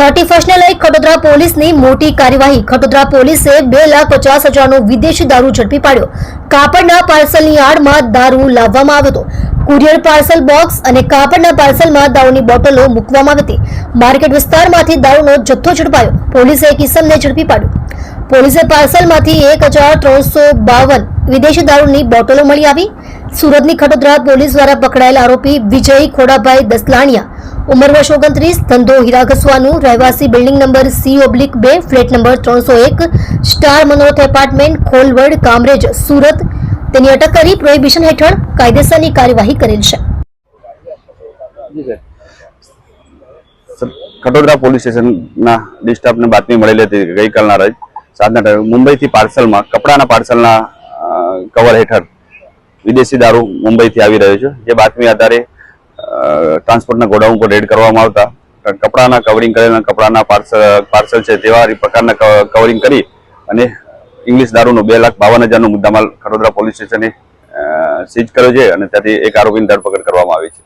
Thirty ફર્સ્ટને લઈ ખટોદરા પોલીસની મોટી કાર્યવાહી. ખટોદરા પોલીસે બે લાખ પચાસ હજારનો વિદેશી દારૂ ઝડપી પાડ્યો. કાપડના પાર્સલની આડમાં દારૂ લાવવામાં આવ્યો હતો. કુરિયર પાર્સલ બોક્સ અને કાપડના પાર્સલમાં દારૂની બોટલો મૂકવામાં આવી હતી. માર્કેટ વિસ્તારમાંથી દારૂનો જથ્થો ઝડપાયો. પોલીસે એક ઇસમને ઝડપી પાડ્યો. પોલીસે પાર્સલમાંથી એક હજાર ત્રણસો બાવન વિદેશી દારૂની બોટલો મળી આવી. સુરતની ખટોદરા પોલીસ દ્વારા પકડાયેલ આરોપી વિજય ખોડાભાઈ દસલાણિયા ઉંમર વર્ષ ઓગણત્રીસ, ધંધો હીરા ઘસવાનું, રહેવાસી બિલ્ડિંગ નંબર સી ઓબ્લિક બે, ફ્લેટ નંબર ત્રણસો એક, સ્ટાર મનોરથ એપાર્ટમેન્ટ, ખોલવડ, કામરેજ, સુરત. તેની અટક કરી પ્રોહિબિશન હેઠળ કાયદેસરની કાર્યવાહી કરેલ છે. કટોદરા પોલીસ સ્ટેશનના ડિસ્ટાફને બાતમી મળેલી હતી ગઈકાલના રોજ ટાઈમે મુંબઈથી પાર્સલમાં, કપડાના પાર્સલના કવર હેઠળ વિદેશી દારૂ મુંબઈથી આવી રહ્યો છે. જે બાતમી આધારે ટ્રાન્સપોર્ટના ગોડાઉન પર રેડ કરવામાં આવતા. કપડાના કવરિંગ કરેલા કપડાના પાર્સલ પાર્સલ છે, તેવા પ્રકારના કવરિંગ કરી અને ઇંગ્લિશ દારૂનો બે લાખ બાવન હજારનો મુદ્દામાલ ખડોદરા પોલીસ સ્ટેશને સીઝ કર્યો છે અને ત્યાંથી એક આરોપીની ધરપકડ કરવામાં આવી છે.